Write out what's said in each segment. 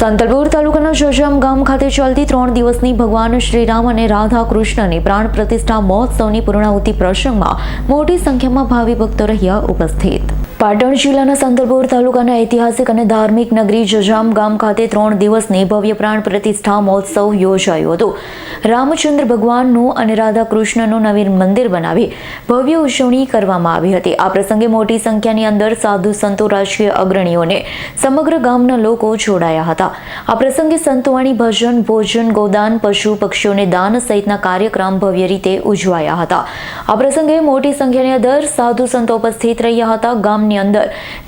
સંતલપુર તાલુકાના જજામ ગામ ખાતે ચાલતી ત્રણ દિવસની ભગવાન શ્રીરામ અને રાધા કૃષ્ણની પ્રાણ પ્રતિષ્ઠા મહોત્સવની પૂર્ણાહુતિ પ્રસંગમાં મોટી સંખ્યામાં ભાવિ ભક્તો રહ્યા ઉપસ્થિત. પાટણ જિલ્લાના સંતલપુર તાલુકાના ઐતિહાસિક અને ધાર્મિક નગરી જજામ ગામ ખાતે ત્રણ દિવસની ભવ્ય પ્રાણ પ્રતિષ્ઠા મહોત્સવ યોજાયો હતો. રામચંદ્ર ભગવાનનું અને રાધા કૃષ્ણનું નવીન મંદિર બનાવી ભવ્ય ઉજવણી કરવામાં આવી હતી. આ પ્રસંગે મોટી સંખ્યાની અંદર સાધુ સંતો, રાજકીય અગ્રણીઓને સમગ્ર ગામના લોકો જોડાયા હતા. આ પ્રસંગે સંતવાણી, ભજન, ભોજન, ગોદાન, પશુ પક્ષીઓને દાન સહિતના કાર્યક્રમ ભવ્ય રીતે ઉજવાયા હતા. આ પ્રસંગે મોટી સંખ્યાની અંદર સાધુ સંતો ઉપસ્થિત રહ્યા હતા. ગામની અંદર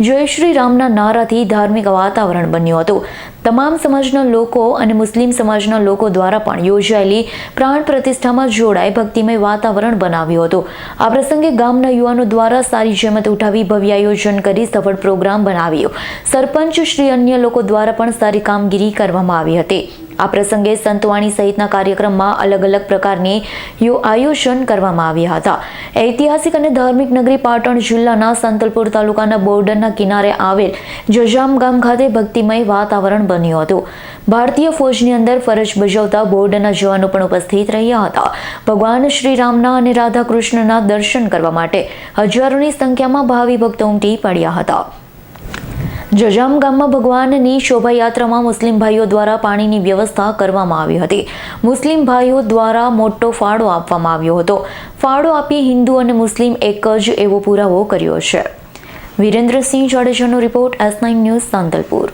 જય શ્રી રામના નારાથી ધાર્મિક વાતાવરણ બન્યું હતું. તમામ સમાજના લોકો અને મુસ્લિમ સમાજના લોકો દ્વારા પણ યોજાયેલી પ્રાણ પ્રતિષ્ઠામાં જોડાઈ ભક્તિમય વાતાવરણ બનાવ્યું હતું. આ પ્રસંગે ગામના યુવાનો દ્વારા સારી જહેમત ઉઠાવી ભવ્ય આયોજન કરી સફળ પ્રોગ્રામ બનાવ્યો. સરપંચ શ્રી અન્ય લોકો દ્વારા પણ સારી કામગીરી કરવામાં આવી હતી. આ પ્રસંગે સંતવાણી સહિતના કાર્યક્રમમાં અલગ અલગ પ્રકારની આયોજન કરવામાં આવ્યા હતા. ઐતિહાસિક અને ધાર્મિક નગરી પાટણ જિલ્લાના સંતલપુર તાલુકાના બોર્ડરના કિનારે આવેલ જજામ ગામ ખાતે ભક્તિમય વાતાવરણ બન્યું હતું. ભારતીય ફૌજની અંદર ફરજ બજાવતા બોર્ડના જવાનો પણ ઉપસ્થિત રહ્યા હતા. ભગવાન શ્રી રામના અને રાધા કૃષ્ણના દર્શન કરવા માટે હજારોની સંખ્યામાં ભાવિ ભક્તો ઉમટી પડ્યા હતા. જજામ ગામમાં ભગવાનની શોભાયાત્રામાં મુસ્લિમ ભાઈઓ દ્વારા પાણીની વ્યવસ્થા કરવામાં આવી હતી. મુસ્લિમ ભાઈઓ દ્વારા મોટો ફાળો આપવામાં આવ્યો હતો. ફાળો આપી હિન્દુ અને મુસ્લિમ એક જ એવો પુરાવો કર્યો છે. Virendrasinh જાડેજાનો report S nine news Santalpur.